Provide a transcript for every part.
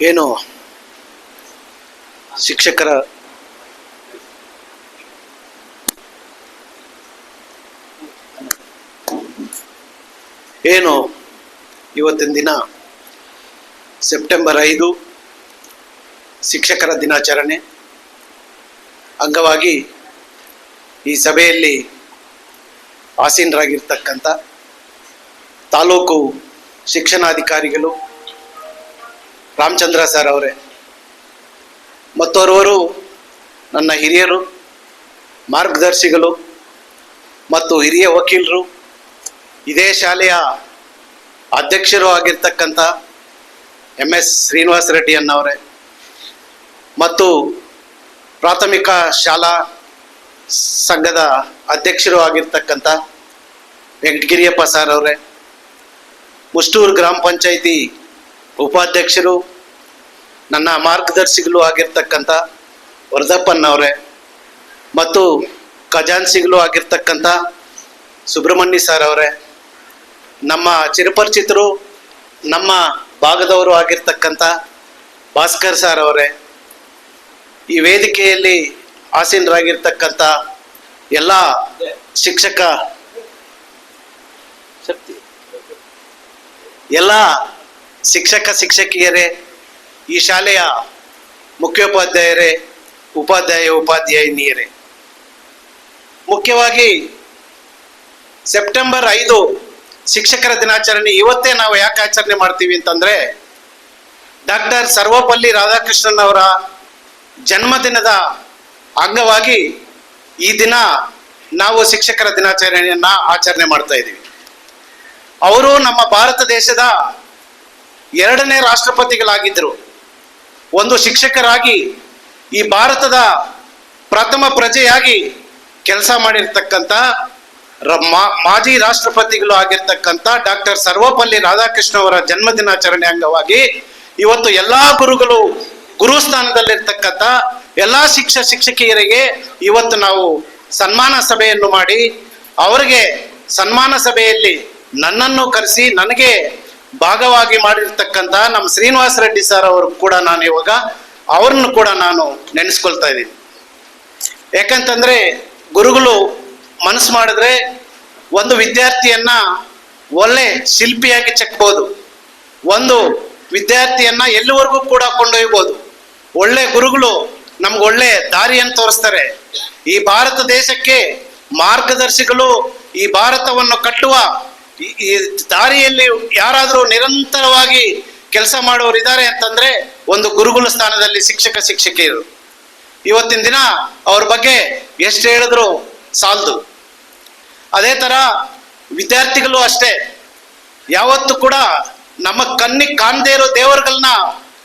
ಏನು ಶಿಕ್ಷಕರ ಏನು ಇವತ್ತಿನ ದಿನ? ಸೆಪ್ಟೆಂಬರ್ ಐದು, ಶಿಕ್ಷಕರ ದಿನಾಚರಣೆ. ಅಂಗವಾಗಿ ಈ ಸಭೆಯಲ್ಲಿ ಆಸೀನರಾಗಿರ್ತಕ್ಕಂಥ ತಾಲೂಕು ಶಿಕ್ಷಣಾಧಿಕಾರಿಗಳು ರಾಮಚಂದ್ರ ಸರ್ ಅವರೇ. ಮತ್ತೋರ್ವರು ನನ್ನ ಹಿರಿಯರು, ಮಾರ್ಗದರ್ಶಿಗಳು ಮತ್ತು ಹಿರಿಯ ವಕೀಲರು, ಇದೇ ಶಾಲೆಯ ಅಧ್ಯಕ್ಷರು ಆಗಿರ್ತಕ್ಕಂಥ ಎಂ ಎಸ್ ಶ್ರೀನಿವಾಸ ರೆಡ್ಡಿ ಅನ್ನವರೇ ಮತ್ತು ಪ್ರಾಥಮಿಕ ಶಾಲಾ ಸಂಘದ ಅಧ್ಯಕ್ಷರು ಆಗಿರ್ತಕ್ಕಂಥ ವೆಂಕಟಗಿರಿಯಪ್ಪ ಸರ್ ಅವರೇ. ಮುಷ್ಟೂರು ಗ್ರಾಮ ಪಂಚಾಯಿತಿ ಉಪಾಧ್ಯಕ್ಷರು, ನನ್ನ ಮಾರ್ಗದರ್ಶಿಗಳು ಆಗಿರ್ತಕ್ಕಂಥ ವರದಪ್ಪನವರೇ ಮತ್ತು ಖಜಾನ್ಸಿಗಳು ಆಗಿರ್ತಕ್ಕಂಥ ಸುಬ್ರಹ್ಮಣ್ಯ ಸರ್ ಅವರೇ, ನಮ್ಮ ಚಿರಪರಿಚಿತರು, ನಮ್ಮ ಭಾಗದವರು ಆಗಿರ್ತಕ್ಕಂಥ ಭಾಸ್ಕರ್ ಸರ್ ಅವರೇ, ಈ ವೇದಿಕೆಯಲ್ಲಿ ಆಸೀನರಾಗಿರ್ತಕ್ಕಂಥ ಎಲ್ಲ ಶಿಕ್ಷಕ ಶಕ್ತಿ ಎಲ್ಲ ಶಿಕ್ಷಕ ಶಿಕ್ಷಕಿಯರೇ, ಈ ಶಾಲೆಯ ಮುಖ್ಯೋಪಾಧ್ಯಾಯರೇ, ಉಪಾಧ್ಯಾಯ ಉಪಾಧ್ಯಾಯಿನಿಯರೇ. ಮುಖ್ಯವಾಗಿ ಸೆಪ್ಟೆಂಬರ್ ಐದು ಶಿಕ್ಷಕರ ದಿನಾಚರಣೆ. ಇವತ್ತೇ ನಾವು ಯಾಕೆ ಆಚರಣೆ ಮಾಡ್ತೀವಿ ಅಂತಂದ್ರೆ, ಡಾಕ್ಟರ್ ಸರ್ವಪಲ್ಲಿ ರಾಧಾಕೃಷ್ಣನ್ ಅವರ ಜನ್ಮದಿನದ ಅಂಗವಾಗಿ ಈ ದಿನ ನಾವು ಶಿಕ್ಷಕರ ದಿನಾಚರಣೆಯನ್ನ ಆಚರಣೆ ಮಾಡ್ತಾ ಇದ್ದೀವಿ. ಅವರು ನಮ್ಮ ಭಾರತ ದೇಶದ ಎರಡನೇ ರಾಷ್ಟ್ರಪತಿಗಳಾಗಿದ್ದರು. ಒಂದು ಶಿಕ್ಷಕರಾಗಿ ಈ ಭಾರತದ ಪ್ರಥಮ ಪ್ರಜೆಯಾಗಿ ಕೆಲಸ ಮಾಡಿರ್ತಕ್ಕಂಥ ಮಾಜಿ ರಾಷ್ಟ್ರಪತಿಗಳು ಆಗಿರ್ತಕ್ಕಂಥ ಡಾಕ್ಟರ್ ಸರ್ವಪಲ್ಲಿ ರಾಧಾಕೃಷ್ಣ ಅವರ ಜನ್ಮದಿನಾಚರಣೆ ಅಂಗವಾಗಿ ಇವತ್ತು ಎಲ್ಲಾ ಗುರುಗಳು ಗುರುಸ್ಥಾನದಲ್ಲಿರ್ತಕ್ಕಂಥ ಎಲ್ಲಾ ಶಿಕ್ಷ ಶಿಕ್ಷಕಿಯರಿಗೆ ಇವತ್ತು ನಾವು ಸನ್ಮಾನ ಸಭೆಯನ್ನು ಮಾಡಿ ಅವರಿಗೆ ಸನ್ಮಾನ ಸಭೆಯಲ್ಲಿ ನನ್ನನ್ನು ಕರೆಸಿ ನನಗೆ ಭಾಗವಾಗಿ ಮಾಡಿರ್ತಕ್ಕಂಥ ನಮ್ಮ ಶ್ರೀನಿವಾಸ ರೆಡ್ಡಿ ಸರ್ ಅವರು ಕೂಡ ನಾನು ಇವಾಗ ಅವ್ರನ್ನು ಕೂಡ ನಾನು ನೆನೆಸ್ಕೊಳ್ತಾ ಇದ್ದೀನಿ. ಯಾಕಂತಂದ್ರೆ ಗುರುಗಳು ಮನಸ್ಸು ಮಾಡಿದ್ರೆ ಒಂದು ವಿದ್ಯಾರ್ಥಿಯನ್ನ ಒಳ್ಳೆ ಶಿಲ್ಪಿಯಾಗಿ ಚೆಕ್ಬೋದು. ಒಂದು ವಿದ್ಯಾರ್ಥಿಯನ್ನ ಎಲ್ಲಿವರೆಗೂ ಕೂಡ ಕೊಂಡೊಯ್ಬೋದು. ಒಳ್ಳೆ ಗುರುಗಳು ನಮ್ಗೆ ಒಳ್ಳೆ ದಾರಿಯನ್ನು ತೋರಿಸ್ತಾರೆ. ಈ ಭಾರತ ದೇಶಕ್ಕೆ ಮಾರ್ಗದರ್ಶಿಗಳು ಈ ಭಾರತವನ್ನು ಕಟ್ಟುವ ಈ- ದಾರಿಯಲ್ಲಿ ಯಾರಾದರೂ ನಿರಂತರವಾಗಿ ಕೆಲಸ ಮಾಡೋರು ಇದ್ದಾರೆ ಅಂತಂದ್ರೆ ಒಂದು ಗುರುಗುಲ ಸ್ಥಾನದಲ್ಲಿ ಶಿಕ್ಷಕ ಶಿಕ್ಷಕಿಯರು ಇವತ್ತಿನ ದಿನ ಅವ್ರ ಬಗ್ಗೆ ಎಷ್ಟು ಹೇಳಿದ್ರು ಸಾಲದು. ಅದೇ ತರ ವಿದ್ಯಾರ್ಥಿಗಳು ಅಷ್ಟೇ. ಯಾವತ್ತು ಕೂಡ ನಮ್ಮ ಕಣ್ಣಿಗೆ ಕಾಣದೇ ಇರೋ ದೇವರುಗಳನ್ನ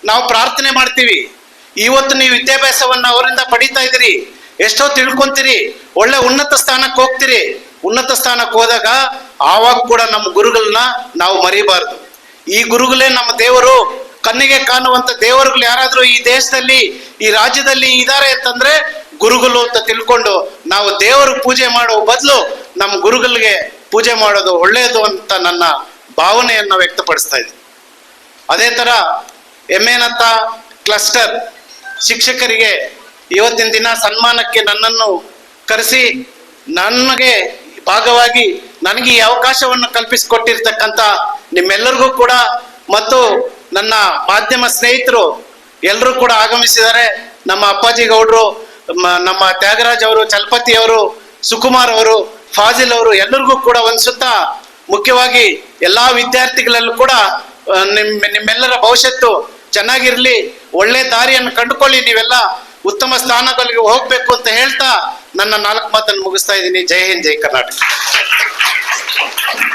ನಾವು ಪ್ರಾರ್ಥನೆ ಮಾಡ್ತೀವಿ. ಇವತ್ತು ನೀವು ವಿದ್ಯಾಭ್ಯಾಸವನ್ನು ಅವರಿಂದ ಪಡಿತಾ ಇದ್ದೀರಿ. ಎಷ್ಟೋ ತಿಳ್ಕೊಂತೀರಿ. ಒಳ್ಳೆ ಉನ್ನತ ಸ್ಥಾನಕ್ಕೆ ಹೋಗ್ತೀರಿ. ಉನ್ನತ ಸ್ಥಾನಕ್ಕೆ ಹೋದಾಗ ಆವಾಗ ಕೂಡ ನಮ್ಮ ಗುರುಗಳನ್ನ ನಾವು ಮರಿಬಾರದು. ಈ ಗುರುಗಳೇ ನಮ್ಮ ದೇವರು, ಕಣ್ಣಿಗೆ ಕಾಣುವಂತ ದೇವರುಗಳು ಯಾರಾದ್ರೂ ಈ ದೇಶದಲ್ಲಿ, ಈ ರಾಜ್ಯದಲ್ಲಿ ಇದ್ದಾರೆ ಅಂತಂದ್ರೆ ಗುರುಗಳು ಅಂತ ತಿಳ್ಕೊಂಡು ನಾವು ದೇವರ ಪೂಜೆ ಮಾಡೋ ಬದಲು ನಮ್ಮ ಗುರುಗಳಿಗೆ ಪೂಜೆ ಮಾಡೋದು ಒಳ್ಳೆಯದು ಅಂತ ನನ್ನ ಭಾವನೆಯನ್ನ ವ್ಯಕ್ತಪಡಿಸ್ತಾ ಇದ್ದೀನಿ. ಅದೇ ತರ ಎಮ್ಮೆನತ್ತ ಕ್ಲಸ್ಟರ್ ಶಿಕ್ಷಕರಿಗೆ ಇವತ್ತಿನ ದಿನ ಸನ್ಮಾನಕ್ಕೆ ನನ್ನನ್ನು ಕರೆಸಿ ನನಗೆ ಭಾಗವಾಗಿ ನನಗೆ ಈ ಅವಕಾಶವನ್ನು ಕಲ್ಪಿಸಿಕೊಟ್ಟಿರ್ತಕ್ಕಂಥ ನಿಮ್ಮೆಲ್ಲರಿಗೂ ಕೂಡ ಮತ್ತು ನನ್ನ ಮಾಧ್ಯಮ ಸ್ನೇಹಿತರು ಎಲ್ಲರೂ ಕೂಡ ಆಗಮಿಸಿದ್ದಾರೆ. ನಮ್ಮ ಅಪ್ಪಾಜಿ ಗೌಡ್ರು ನಮ್ಮ ತ್ಯಾಗರಾಜ್ ಅವರು, ಚಲಪತಿ ಅವರು, ಸುಕುಮಾರ್ ಅವರು, ಫಾಜಿಲ್ ಅವರು ಎಲ್ಲರಿಗೂ ಕೂಡ ಒಂದು ಸುತ್ತ ಮುಖ್ಯವಾಗಿ ಎಲ್ಲಾ ವಿದ್ಯಾರ್ಥಿಗಳಲ್ಲೂ ಕೂಡ ನಿಮ್ಮ ನಿಮ್, ನಿಮ್ಮೆಲ್ಲರ ಭವಿಷ್ಯತ್ತು ಚೆನ್ನಾಗಿರ್ಲಿ, ಒಳ್ಳೆ ದಾರಿಯನ್ನು ಕಂಡುಕೊಳ್ಳಿ, ನೀವೆಲ್ಲ ಉತ್ತಮ ಸ್ಥಾನಗಳಿಗೆ ಹೋಗ್ಬೇಕು ಅಂತ ಹೇಳ್ತಾ ನನ್ನ ನಾಲ್ಕು ಮಾತನ್ನು ಮುಗಿಸ್ತಾ ಇದ್ದೀನಿ. ಜೈ ಹಿಂದ್, ಜೈ ಕರ್ನಾಟಕ. Thank you.